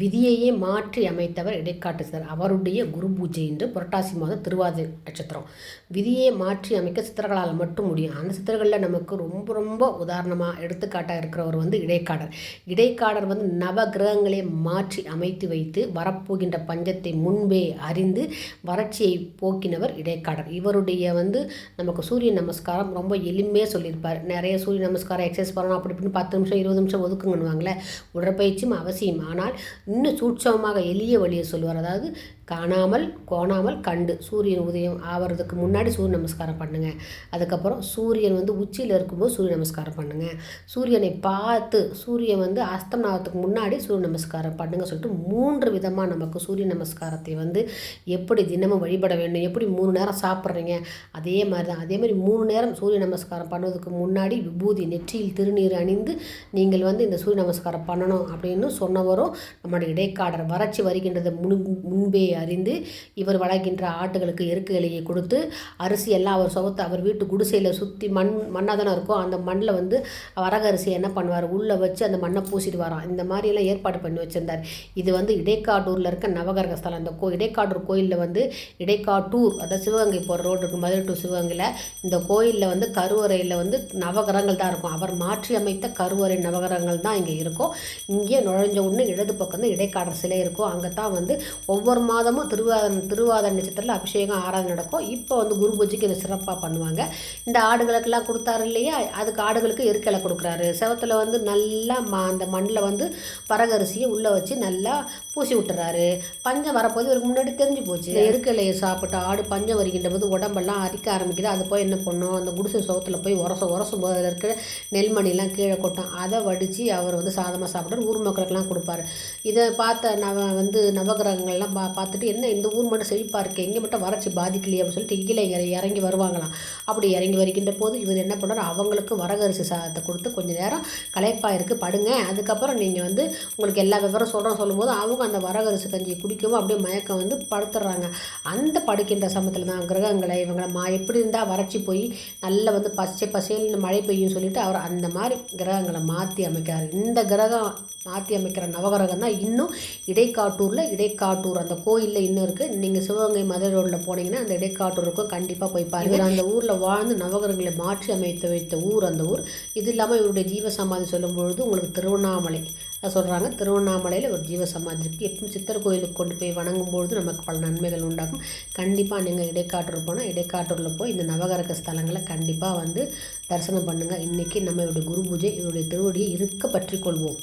விதியையே மாற்றி அமைத்தவர் இடைக்காட்டுசர் அவருடைய குரு பூஜை என்று புரட்டாசி மாதம் திருவாதிரை நட்சத்திரம். விதியை மாற்றி அமைக்க சித்தர்களால் மட்டும் முடியும். அந்த சித்தர்களில் நமக்கு ரொம்ப ரொம்ப உதாரணமாக எடுத்துக்காட்டாக இருக்கிறவர் வந்து இடைக்காடர். இடைக்காடர் வந்து நவ கிரகங்களை மாற்றி அமைத்து வைத்து வரப்போகின்ற பஞ்சத்தை முன்பே அறிந்து வறட்சியை போக்கினவர் இடைக்காடர். இவருடைய வந்து நமக்கு சூரிய நமஸ்காரம் ரொம்ப எளிமையாக சொல்லியிருப்பார். நிறைய சூரிய நமஸ்காரம் எக்ஸசைஸ் பண்ணணும் அப்படி இப்படின்னு பத்து நிமிஷம் இருபது நிமிஷம் ஒதுக்குங்கன்னுவாங்களே உடற்பயிற்சியும் அவசியம். ஆனால் இன்னும் சூட்சமமாக எளிய வழியை சொல்லுவார். அதாவது காணாமல் கோணாமல் கண்டு சூரியன் உதயம் ஆவறதுக்கு முன்னாடி சூரிய நமஸ்காரம் பண்ணுங்கள் அதுக்கப்புறம் சூரியன் வந்து உச்சியில் இருக்கும்போது சூரிய நமஸ்காரம் பண்ணுங்கள் சூரியனை பார்த்து சூரியன் வந்து அஸ்தமனாவதுக்கு முன்னாடி சூரிய நமஸ்காரம் பண்ணுங்க சொல்லிட்டு மூன்று விதமாக நமக்கு சூரிய நமஸ்காரத்தை வந்து எப்படி தினமும் வழிபட வேண்டும் எப்படி மூணு நேரம் சாப்பிட்றீங்க அதே மாதிரி தான் அதே மாதிரி மூணு நேரம் சூரிய நமஸ்காரம் பண்ணுவதற்கு முன்னாடி விபூதி நெற்றியில் திருநீர் அணிந்து நீங்கள் வந்து இந்த சூரிய நமஸ்காரம் பண்ணணும் அப்படின்னு சொன்னவரும் நம்முடைய இடைக்காடர் வறட்சி வருகின்றது முன் முன்பே அறிந்து இவர் வளர்க்கின்ற ஆட்டுகளுக்கு எருக்கு இலையை கொடுத்து அரிசி எல்லாம் அவர் சுகத்தை அவர் வீட்டு குடிசையில் சுற்றி மண் மண்ணாக தானே இருக்கும் அந்த மண்ணில் வந்து வரக அரிசி என்ன பண்ணுவார்? உள்ளே வச்சு அந்த மண்ணை பூசிட்டு வரான். இந்த மாதிரியெல்லாம் ஏற்பாடு பண்ணி வச்சுருந்தார். இது வந்து இடைக்காட்டூரில் இருக்க நவகரக ஸ்தலம். அந்த கோ இடைக்காட்டூர் கோயிலில் வந்து இடைக்காட்டூர் அதாவது சிவகங்கை போகிற ரோடு இருக்குது மதுரை டு சிவகங்கையில். இந்த கோயிலில் வந்து கருவறையில் வந்து நவகிரகங்கள் தான் இருக்கும். அவர் மாற்றி அமைத்த கருவறை நவகிரகங்கள் தான் இங்கே இருக்கும். இங்கே நுழைஞ்ச உடனே இடது பக்கம் தான் இடைக்காடர் சிலை இருக்கும். அங்கே தான் வந்து ஒவ்வொரு மாதம் மாதமும் திருவாதிரை திருவாதிரை நட்சத்திரத்தில் அபிஷேகம் ஆராதனை நடக்கும். இப்போ வந்து குரு பூஜைக்கு இதை சிறப்பாக பண்ணுவாங்க. இந்த ஆடுகளுக்கெல்லாம் கொடுத்தாரு இல்லையா? அதுக்கு ஆடுகளுக்கு எருக்கலை கொடுக்குறாரு. செவத்தில் வந்து நல்லா மா அந்த மண்ணில் வந்து பரகரிசியை உள்ளே வச்சு நல்லா பூசி விட்டுறாரு. பஞ்சம் வரப்போது இவருக்கு முன்னாடி தெரிஞ்சு போச்சு. எருக்கலையை சாப்பிட்டு ஆடு பஞ்சம் வருகின்ற போது உடம்பெல்லாம் அரிக்க ஆரம்பிக்குது. அது போய் என்ன பண்ணும்? அந்த குடிசை சுவத்தில் போய் உரச உரசும் போது அதில் இருக்கிற நெல்மணிலாம் கீழே கொட்டும். அதை வடித்து அவர் வந்து சாதமாக சாப்பிட்றாரு ஊர் மக்களுக்கெல்லாம் கொடுப்பாரு. இதை பார்த்த நவ வந்து நவகிரகங்கள்லாம் பா பார்த்துட்டு என்ன இந்த ஊர் மட்டும் செழிப்பாக இருக்குது எங்கே மட்டும் வறட்சி பாதிக்கலையே அப்படின்னு சொல்லிட்டு கீழே இறங்கி வருவாங்களாம். அப்படி இறங்கி வருகின்ற போது இவர் என்ன பண்ணுறாரு அவங்களுக்கு வரகரிசி சாதத்தை கொடுத்து கொஞ்சம் நேரம் களைப்பாக இருக்குது படுங்க. அதுக்கப்புறம் நீங்கள் வந்து உங்களுக்கு எல்லா விவரம் சொல்கிறோம் சொல்லும்போது அவங்க அந்த வரகரிசி கஞ்சியை குடிக்கவும் அப்படியே மயக்கம் வந்து படுத்துடுறாங்க அந்த படுக்கின்ற சமயத்தில் தான் கிரகங்களை இவங்களை மா எப்படி இருந்தால் வறட்சி போய் நல்லா வந்து பச்சை பசேல்னு மழை பெய்யும் சொல்லிட்டு அவர் அந்த மாதிரி கிரகங்களை மாற்றி அமைக்கிறார். இந்த கிரகம் மாற்றி அமைக்கிற நவகிரகம் தான் இன்னும் இடைக்காட்டூரில் இடைக்காட்டூர் அந்த கோயில் கோயிலில் இன்னும் இருக்குது நீங்கள் சிவகங்கை மதுரை ரோட்டில் போனீங்கன்னா அந்த இடைக்காட்டூருக்கும் கண்டிப்பாக போய் பாருங்கள் அந்த ஊரில் வாழ்ந்து நவகிரகங்களை மாற்றி அமைத்து வைத்த ஊர் அந்த ஊர். இது இல்லாமல் இவருடைய ஜீவ சமாதி சொல்லும் பொழுது உங்களுக்கு திருவண்ணாமலை சொல்கிறாங்க திருவண்ணாமலையில் ஒரு ஜீவ சமாதி இருக்குது எப்பவும் சித்தர் கோயிலுக்கு கொண்டு போய் வணங்கும் பொழுது நமக்கு பல நன்மைகள் உண்டாகும். கண்டிப்பாக நீங்கள் இடைக்காட்டூர் போனால் இடைக்காட்டூரில் போய் இந்த நவகிரக ஸ்தலங்களை கண்டிப்பாக வந்து தரிசனம் பண்ணுங்கள் இன்றைக்கி நம்ம இவருடைய குரு பூஜை இவருடைய திருவடியை இருக்க பற்றி கொள்வோம்.